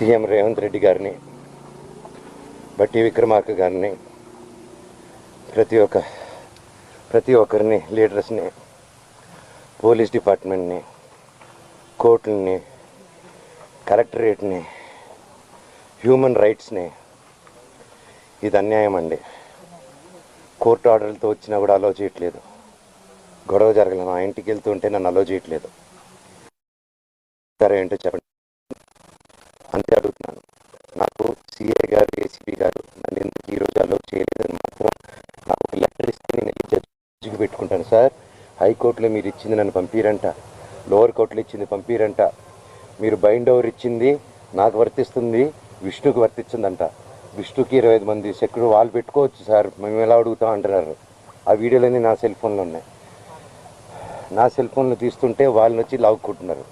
CM Revanth Reddy గారిని బట్టి విక్రమార్క గారిని ప్రతి ఒక్క ప్రతి ఒక్కరిని లీడర్స్ని పోలీస్ డిపార్ట్మెంట్ని కోర్టుల్ని కలెక్టరేట్ని హ్యూమన్ రైట్స్ని ఇది అన్యాయం అండి. కోర్టు ఆర్డర్లతో వచ్చినా కూడా అలో చేయట్లేదు. గొడవ జరగలేదు? నా ఇంటికి వెళ్తుంటే నన్ను అలో చేయట్లేదు. సరే ఏంటో చెప్పండి. నాకు సిఐ గారు ఏసీబీ గారు నన్ను ఎందుకు ఈరోజు అలో చేయలేదని మాత్రం నాకు ఒక లెటర్ ఇస్తే నేను వెళ్ళి జడ్జికి పెట్టుకుంటాను సార్. హైకోర్టులో మీరు ఇచ్చింది నన్ను పంపిరంట. లోవర్ కోర్టులో ఇచ్చింది పంపిరంట. మీరు బైండ్ ఓవర్ ఇచ్చింది నాకు వర్తిస్తుంది విష్ణుకి వర్తించిందంట విష్ణుకి ఇరవై ఐదు మంది సెక్యూరిటీ వాళ్ళు పెట్టుకోవచ్చు సార్. మేము ఎలా అడుగుతాం అంటున్నారు. ఆ వీడియోలన్నీ నా సెల్ ఫోన్లో ఉన్నాయి. నా సెల్ ఫోన్లు తీస్తుంటే వాళ్ళని వచ్చి లాక్కుంటున్నారు.